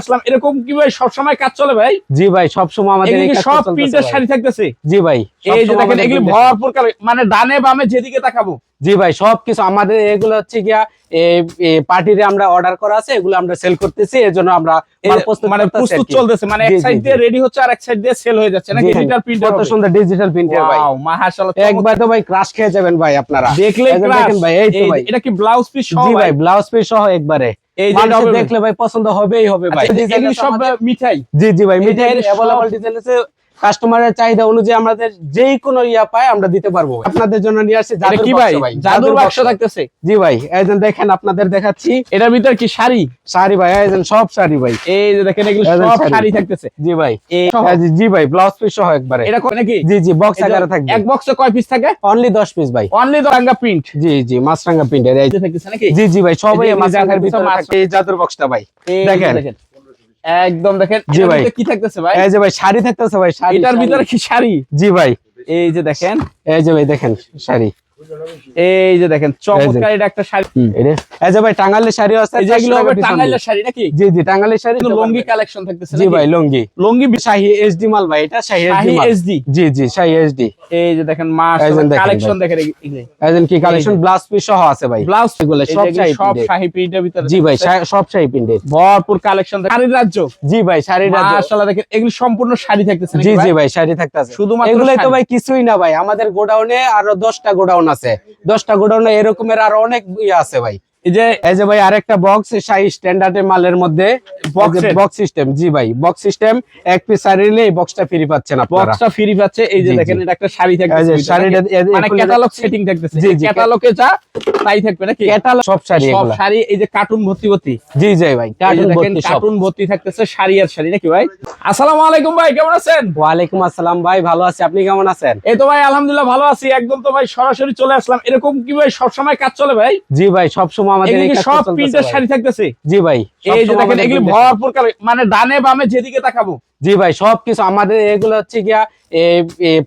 আসলাম। এরকম কি ভাই সবসময় কাজ চলে ভাই? জি ভাই সবসময় আমাদের এই সব প্রিন্টের শাড়ি থাকতেছে? জি ভাই এই যে দেখেন এগুলি ভরপুর মানে ডানে বামে যেদিকে তাকাবো। জি ভাই সবকিছু আমাদের এগুলো হচ্ছে গিয়া পার্টিতে আমরা অর্ডার করা আছে এগুলো আমরা সেল করতেছি এর জন্য আমরা মানে প্রস্তুত চলতেছে মানে এক সাইড দিয়ে রেডি হচ্ছে আর এক সাইড দিয়ে সেল হয়ে যাচ্ছে নাকি জি, ডিজিটাল প্রিন্টার কত সুন্দর ডিজিটাল প্রিন্টের ভাই। ওয়াও মাশাআল্লাহ একবার তো ভাই ক্রাশ খেয়ে যাবেন ভাই আপনারা। দেখলে দেখেন ভাই এই তো ভাই। এটা কি ব্লাউজ পিস সহ জি ভাই? ব্লাউজ পিস সহ একবারে। এই যে দেখলে ভাই পছন্দ হবেই হবে ভাই। আচ্ছা, এগুলি সব মিঠাই। জি জি ভাই মিঠাই ডিজাইন আছে। কাস্টমারের চাহিদা অনুযায়ী আমাদের যেই কোনো ইয়া পায় আমরা দিতে পারব। আপনাদের জন্য নিয়ে আসছি কি ভাই? জাদুর বাক্স থাকতেছে। জি ভাই। যে দেখেন আপনাদের দেখাচ্ছি। এটার ভিতর কি শাড়ি? শাড়ি ভাই যে সব শাড়ি ভাই। এই যে দেখেন এগুলো সব শাড়ি। থাকতেছে। জি ভাই। যে- জি ভাই ব্লাউজ পিস সহ একবারে। এটা কয় নাকি? জি জি বক্স আকারে থাকবে। এক বক্সে কয় পিস থাকে? অনলি 10 পিস ভাই। অনলি দরাঙ্গা প্রিন্ট জি জি মাছরাঙ্গা প্রিন্টের এই যে- থাকতেছে নাকি? জি জি ভাই সবাই যে মাছরাঙ্গার ভিতরে এই জাদুর বক্সটা ভাই। দেখেন। একদম দেখেন জি ভাই। কি থাকতেছে ভাই? এই যে ভাই শাড়ি থাকতেছে ভাই শাড়ি এটার ভিতরে কি শাড়ি? জি ভাই। এই যে দেখেন এই যে ভাই দেখেন শাড়ি। এই যে দেখেন চমৎকার এটা একটা শাড়ি। এই যে ভাই শাড়ি আছে এই এগুলো 400 হবে শাড়ি নাকি? জি জি টাঙ্গাইলের শাড়ি লুঙ্গি কালেকশন থাকতেছে জি ভাই লুঙ্গি। লুঙ্গি শাহী এসডি মাল ভাই এটা শাহী এসডি মাল। এসডি? জি জি শাহী এসডি। এই যে দেখেন কালেকশন দেখেন কি কালেকশন ব্লাউজ পিস সহ আছে ভাই। ব্লাউজ এই সব শাহী সব প্রিন্টের। শাহী প্রিন্টের ভিতরে জি ভাই সব শাহী প্রিন্টের ভরপুর কালেকশন শাড়ির রাজ্য। জি ভাই শাড়িটা যে- মাশাআল্লাহ দেখেন এগুলো সম্পূর্ণ শাড়ি থাকতেছে জি জি ভাই? শাড়ি থাকতেছে। শুধুমাত্র এগুলাই তো ভাই কিছুই না ভাই। আমাদের গোডাউনে আরও দশটা গোডাউন আছে। দশটা গোডাউনে এরকমের আরও অনেক ইয়ে আছে ভাই। এই যে এই যে ভাই আরেকটা বক্স শাহী স্ট্যান্ডার্ডের মালের মধ্যে বক্স সিস্টেম জি ভাই বক্স সিস্টেম এক পিস শাড়ি নিলে এই বক্সটা ফ্রি পাচ্ছেন আপনারা। বক্সটা ফ্রি পাচ্ছে এই যে দেখেন এটা একটা শাড়ি এই যে শাড়িটা মানে ক্যাটালগ সেটিং থাকতেছে। জি, ক্যাটালগে যা তাই থাকবে নাকি? ক্যাটালগ সব শাড়ি সব শাড়ি এই যে কার্টুন ভর্তি ভর্তি। জি জি ভাই কার্টুন ভর্তি কার্টুন ভর্তি থাকতেছে শাড়ি আর শাড়ি নাকি ভাই? আসসালামু আলাইকুম ভাই কেমন আছেন? ওয়ালাইকুম আসসালাম ভাই ভালো আছি। আপনি কেমন আছেন? এই তো ভাই আলহামদুলিল্লাহ ভালো আছি। একদম তো ভাই সরাসরি চলে আসলাম। এরকম কি ভাই সবসময় কাজ চলে ভাই? জি ভাই সবসময় আমাদের এগুলি এই কি কাজটা সব চলতেছে প্রিন্টের ভাই। শাড়ি থাকতেছে? জি ভাই এই যে দেখেন আমাদের এগুলি printed শাড়ি। ভরপুর মানে ডানে বামে যেদিকে তাকাবো। জি ভাই সবকিছু আমাদের এগুলো হচ্ছে গিয়া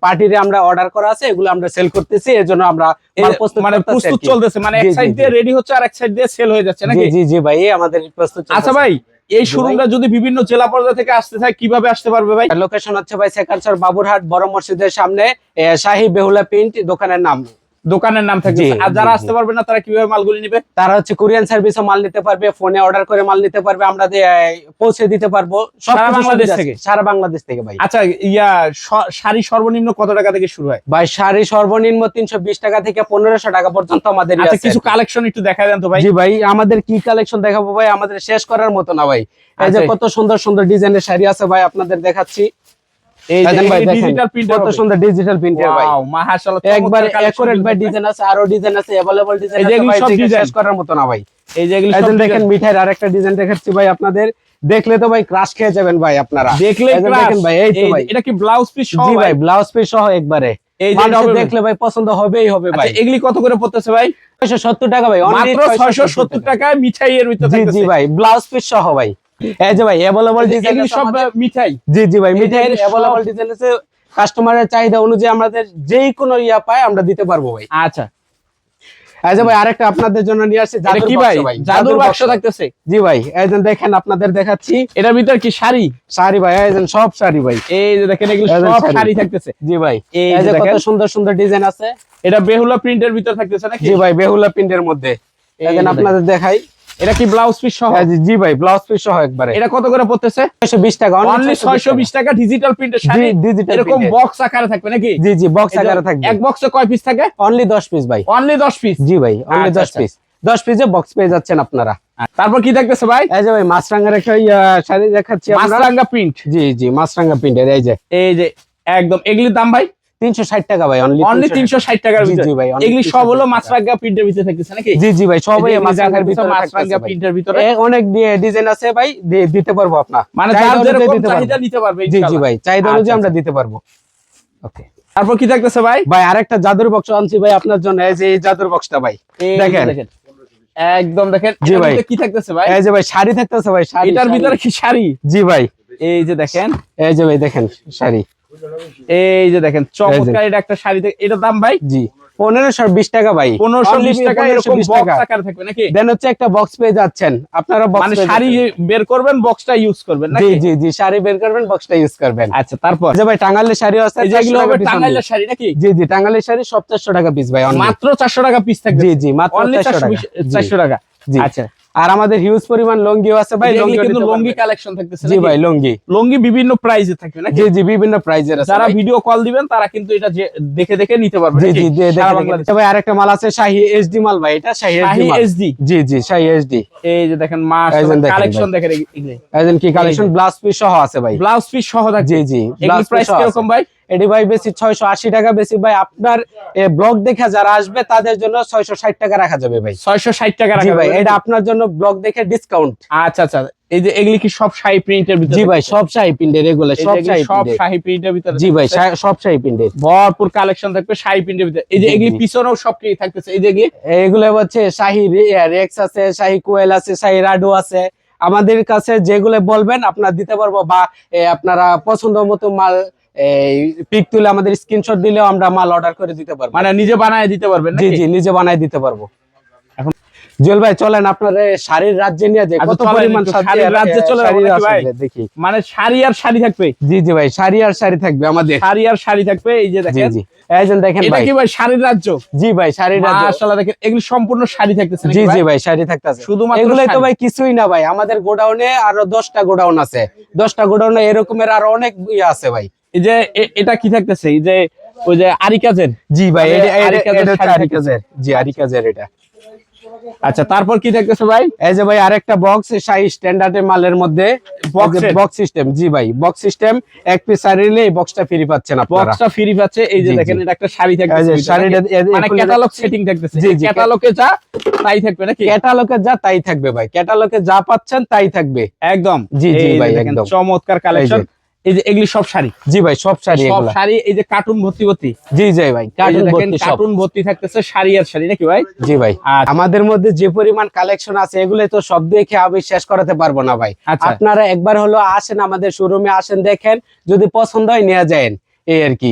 পার্টিতে আমরা অর্ডার করা আছে এগুলো আমরা সেল করতেছি এর জন্য আমরা এই মাল যে প্রস্তুত মানে আর প্রস্তুত চলতেছে মানে এক সাইড দিয়ে রেডি হচ্ছে আর এক সাইড দিয়ে সেল হয়ে যাচ্ছে নাকি? জি জি ভাই এই আমাদের প্রস্তুত আচ্ছা ভাই এই শোরুমটা যদি বিভিন্ন জেলা পর্যায় থেকে আসতে চায় কীভাবে আসতে পারবে ভাই? লোকেশন হচ্ছে ভাই সেকারচর বাবুরহাট বড় মসজিদের সামনে শাহী বেহুলা প্রিন্ট দোকানের নাম। দোকানের নাম থাকবে। আর যারা আসতে পারবে না তারা কীভাবে মালগুলি নিবে? তারা হচ্ছে কোরিয়ান সার্ভিসও মাল নিতে পারবে ফোনে অর্ডার করে মাল নিতে পারবে আমরা পৌঁছে দিতে পারব। সারা বাংলাদেশ থেকে? সারা বাংলাদেশ থেকে ভাই। আচ্ছা ইয়া শাড়ি সর্বনিম্ন কত টাকা থেকে শুরু হয়? ভাই শাড়ি সর্বনিম্ন তিনশো বিশ টাকা থেকে পনেরোশো টাকা পর্যন্ত আমাদের আচ্ছা কিছু কালেকশন একটু দেখা দেন তো ভাই। জি ভাই আমাদের কি কালেকশন দেখাবো ভাই? আমাদের শেষ করার মতো না ভাই। এই যে আচ্ছা। কত সুন্দর সুন্দর ডিজাইনের শাড়ি আছে ভাই আপনাদের দেখাচ্ছি। আপনাদের। দেখলে তো ভাই ক্রাশ খেয়ে যাবেন ভাই আপনারা। দেখলে। দেখেন ভাই এই তো ভাই। এটা কি ব্লাউজ পিস সহ জি ভাই? ভাই ব্লাউজ পিস সহ একবারে। এই যে দেখলে ভাই পছন্দ হবেই হবে ভাই। আচ্ছা এগুলি কত করে পড়তেছে ভাই? 670 টাকা ভাই মাত্র 670 টাকায় মিঠাই এর ভিতরে জি জি ভাই ব্লাউজ পিস সহ ভাই। এই যে ভাই अवेलेबल ডিজাইন এগুলি সব মিঠাই জি জি ভাই এই যে মিঠাইয়ের এগুলো সব- অ্যাভেলেবল ডিজাইন আছে কাস্টমারের চাহিদা অনুযায়ী আমাদের যেই কোনো ইয়া পায় আমরা দিতে পারবো ভাই আচ্ছা এই যে ভাই আরেকটা আপনাদের জন্য নিয়ে আসছি এটা জাদুর কি বাক্স ভাই জাদুর বাক্স থাকতেছে জি ভাই এই যে দেখেন আপনাদের দেখাচ্ছি এটার ভিতর কি শাড়ি শাড়ি ভাই এই যে সব শাড়ি ভাই এই যে দেখেন এগুলো এই যে সব শাড়ি। শাড়ি থাকতেছে জি ভাই এই এই যে যে কত দেখেন। সুন্দর সুন্দর ডিজাইন আছে এটা বেহুলা প্রিন্টের ভিতর থাকতেছে নাকি জি ভাই বেহুলা প্রিন্টের মধ্যে এই এই যে যে আপনাদের দেখাই এটা কি ব্লাউজ পিস সহ? জি ভাই ব্লাউজ পিস সহ একবারে। এটা কত করে পড়তেছে? 620 টাকা অনলি 620 টাকা। ডিজিটাল প্রিন্টের শাড়ি। digital এরকম বক্স আকারে থাকবে নাকি? জি জি বক্স আকারে থাকবে। এক বক্সে কয় পিস থাকে? অনলি 10 পিস ভাই। অনলি 10 পিস জি ভাই অনলি আচ্ছা, 10 পিস 10 পিসে বক্স পেয়ে যাচ্ছেন আপনারা। তারপর কি থাকতেছে ভাই? এই যে ভাই মাছরাঙ্গার একটা শাড়ি দেখাচ্ছি আমরা মাছরাঙ্গা প্রিন্ট জি জি মাছরাঙ্গা প্রিন্টের এই যে। এই যে একদম। এগুলির দাম ভাই? 360 টাকা ভাই অনলি অনলি 360 টাকার জি, ভিতরে। ভাই, এগুলি সব 360 হলো টাকা। প্রিন্টের ভিতরে থাকতেছে নাকি? জি জি ভাই সবাই এই যে মাছরাঙ্গার দেখাচ্ছে ভিতরে মাছরাঙ্গা প্রিন্টের ভিতরে। অনেক ডিজাইন আছে ভাই দিতে পারব আপনার। মানে চাহিদা যার অনুযায়ী যেরকম দিতে পারব। চাহিদা নিতে পারবে জি জি ভাই চাহিদা অনুযায়ী আমরা। দিতে পারব। ওকে তারপর কি থাকতেছে ভাই? ভাই আরেকটা জাদুর বক্স আনছি ভাই আপনার জন্য এই যে এই জাদুর বক্সটা ভাই। দেখেন। একদম দেখেন। জি ভাই। কি থাকতেছে ভাই? এই যে ভাই শাড়ি থাকতেছে ভাই শাড়ি এটার শাড়ি। ভিতরে কি শাড়ি? জি ভাই। এই যে দেখেন। এই যে ভাই দেখেন শাড়ি। এই যে দেখেন চমৎকার এটা একটা শাড়ি এটার দাম ভাই? জি। পনেরোশো বিশ টাকা ভাই। পনেরোশো বিশ টাকা এরকম আকার থাকবে নাকি? দেন হচ্ছে একটা বক্স পেয়ে যাচ্ছেন। আপনারা মানে শাড়ি বের করবেন বক্সটা ইউজ করবেন জি জি জি শাড়ি বের করবেন বক্সটা ইউজ করবেন। আচ্ছা তারপর? যে ভাই টাঙ্গালের শাড়ি আছে যেগুলো হবে টাকা piece টাঙ্গাইলের only। শাড়ি নাকি? জি জি টাঙ্গালের শাড়ি সব চারশো টাকা পিস ভাই মাত্র চারশো টাকা পিস থাকবে। জি জি মাত্র চারশো টাকা। চারশো টাকা। জি। আচ্ছা। আর আমাদের হিউজ পরিমাণ লঙ্গিও আছে ভাই লঙ্গি কিন্তু লঙ্গি কালেকশন থাকতেছে জি ভাই লঙ্গি। লঙ্গি বিভিন্ন প্রাইসে থাকবে নাকি? জি জি বিভিন্ন প্রাইজের আছে যারা ভিডিও কল দিবেন তারা কিন্তু এটা দেখে দেখে নিতে পারবে জি জি দেখে। ভাই আরেকটা মাল আছে শাহি এইচডি মাল ভাই এটা শাহি এইচডি মাল। এসডি জি জি শাহি এইচডি এই যে দেখেন এই যে দেখেন কালেকশন। দেখেন এগুলি এজন কি কালেকশন ব্লাউজ পিস সহ আছে ভাই। ব্লাউজ পিস সহ থাকবে। জি জি ব্লাউজ প্রাইস কীরকম ভাই? এডি ভাই বেশি ছয়শো আশি টাকা বেশি। ভাই আপনার ব্লগ দেখে যারা আসবে তাদের জন্য ছয়শো ষাট টাকা রাখা যাবে ভাই। ছয়শো ষাট টাকা রাখা ভাই এটা আপনার জন্য ব্লগ দেখে ডিসকাউন্ট আচ্ছা আচ্ছা এই যে এগুলি কি সব শাহি প্রিন্টের ভিতরে? জি ভাই সব শাহি পিন্ডের এগুলো সব শাহি প্রিন্টের ভিতরে জি ভাই সব শাহি পিন্ডের ভরপুর কালেকশন থাকবে শাহি প্রিন্টের ভিতরে। এই যে এগুলি পিছনেও সব কি থাকতেছে। এই যে এগুলো? হচ্ছে শাহি রেক্স আছে শাহি কোয়েল আছে শাহি রাডু আছে। আমাদের কাছে যেগুলো বলবেন আপনার দিতে পারব বা আপনারা পছন্দ মতো মাল পিক তুলে আমাদের স্ক্রিনশট দিলেও আমরা মাল অর্ডার করে দিতে পারব। মানে নিজে বানায় দিতে পারবেন জি জি নিজে দিতে পারব। এখন- জুয়েল ভাই চলেন আপনার এই শাড়ির রাজ্যে নিয়ে যাই। আচ্ছা, কত পরিমাণ শাড়ির রাজ্যে চলে? দেখি। মানে শাড়ি আর শাড়ি থাকবে? জি জি ভাই শাড়ি আর শাড়ি থাকবে আমাদের। শাড়ি আর শাড়ি থাকবে এই যে দেখেন। জি। এই দেখেন এটা ভাই। কি ভাই শাড়ির রাজ্য? জি ভাই শাড়ির রাজ্য। মাশাআল্লাহ দেখেন এগুলি সম্পূর্ণ শাড়ি থাকতেছে জি জি ভাই? শাড়ি থাকতেছে। শুধুমাত্র এগুলোই তো ভাই কিছুই না ভাই। আমাদের গোডাউনে আরও দশটা গোডাউন আছে। দশটা গোডাউনে এরকমের আরও অনেক ইয়ে আছে ভাই। এই যে এটা কি থাকতেছে? এই যে ওই যে আরিকাজের? জি ভাই আরিকাজের জি আরিকাজের এটা। আচ্ছা তারপর কি থাকতেছে ভাই? এই যে ভাই আরেকটা বক্স শাড়ি স্ট্যান্ডার্ডের মালের মধ্যে? বক্স সিস্টেম জি ভাই বক্স সিস্টেম এক পিস শাড়ি নিলে এই বক্সটা ফ্রি পাচ্ছেন আপনারা। বক্সটা ফ্রি পাচ্ছে। এই যে দেখেন এটা একটা শাড়ি থাকতেছে শাড়িটা মানে ক্যাটালগ সেটিং থাকতেছে। জি, ক্যাটালগে যা তাই থাকবে নাকি? ক্যাটালগে যা তাই থাকবে ভাই। ক্যাটালগে যা পাচ্ছেন তাই থাকবে। একদম। জি, জি ভাই, একদম। চমৎকার কালেকশন এই যে এগুলি সব শাড়ি? জি ভাই সব শাড়ি সব শাড়ি এই যে কার্টুন ভর্তি ভর্তি? জি জি ভাই কার্টুন ভর্তি কার্টুন ভর্তি থাকতেছে শাড়ি আর শাড়ি নাকি ভাই? জি ভাই আচ্ছা। আমাদের মধ্যে যে পরিমাণ কালেকশন আছে এগুলো তো সব দেখে আমি শেষ করাতে পারব না ভাই। আচ্ছা। আপনারা একবার হলো আসেন আমাদের শোরুমে আসেন দেখেন যদি পছন্দ হয় নেওয়া যায় এই আর কি।